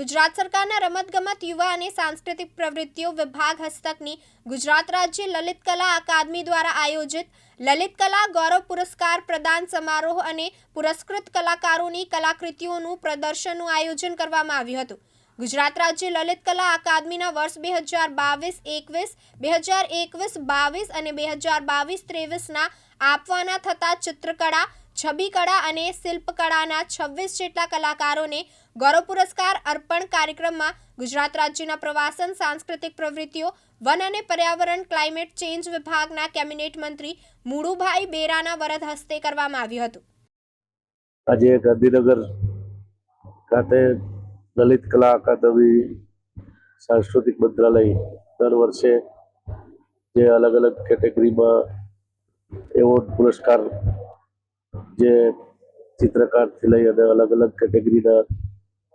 ગુજરાત સરકારના રમતગમત યુવા અને સાંસ્કૃતિક પ્રવૃત્તિઓ વિભાગ હસ્તકની ગુજરાત રાજ્ય લલિત કલા અકાદમી દ્વારા આયોજિત લલિત કલા ગૌરવ પુરસ્કાર પ્રદાન સમારોહ અને પુરસ્કૃત કલાકારોની કલાકૃતિઓનું પ્રદર્શનનું આયોજન કરવામાં આવ્યું હતું. ગુજરાત રાજ્ય લલિત કલા અકાદમીના વર્ષ બે હજાર બાવીસ, એકવીસ, બે હજાર એકવીસ, બાવીસ અને બે હજાર બાવીસ ત્રેવીસના આપવાના થતા ચિત્રકળા છબીકળા અને શિલ્પકળાના છવ્વીસ જેટલા કલાકારોને ગૌરવ પુરસ્કાર અર્પણ કાર્યક્રમમાં ગુજરાત રાજ્યના પ્રવાસન, સાંસ્કૃતિક પ્રવૃત્તિઓ, વન અને પર્યાવરણ, ક્લાઇમેટ ચેન્જ વિભાગના કેબિનેટ મંત્રી મુળુભાઈ બેરાના વરદ હસ્તે કરવામાં આવ્યું હતું. આજે ગાંધીનગર ખાતે લલિત કલા અકાદમી, સાંસ્કૃતિક મંત્રાલય દર વર્ષે જે અલગ અલગ કેટેગરીમાં એવોર્ડ પુરસ્કાર જે ચિત્રકારથી લઈ અને અલગ અલગ કેટેગરીના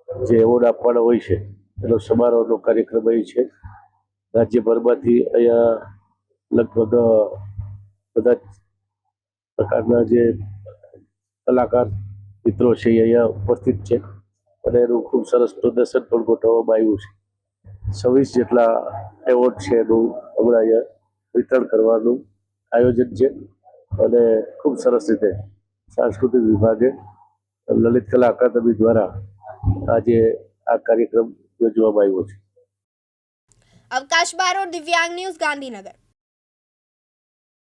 જે એવોર્ડ આપવાના હોય છે, એનો સમારોહનો કાર્યક્રમ અહીં છે. રાજ્યભરમાંથી અહીંયા લગભગ બધા પ્રકારના જે કલાકાર મિત્રો છે એ અહીંયા ઉપસ્થિત છે અને એનું ખૂબ સરસ પ્રદર્શન પણ ગોઠવવામાં આવ્યું છે. છવ્વીસ જેટલા એવોર્ડ છે એનું હમણાં અહીંયા વિતરણ કરવાનું આયોજન છે અને ખૂબ સરસ રીતે સાંસ્કૃતિક વિભાગે લલિત કલા અકાદમી દ્વારા આજે આ કાર્યક્રમ યોજવામાં આવ્યો છે. અવકાશ બારો દિવ્યાંગ ન્યૂઝ, ગાંધીનગર.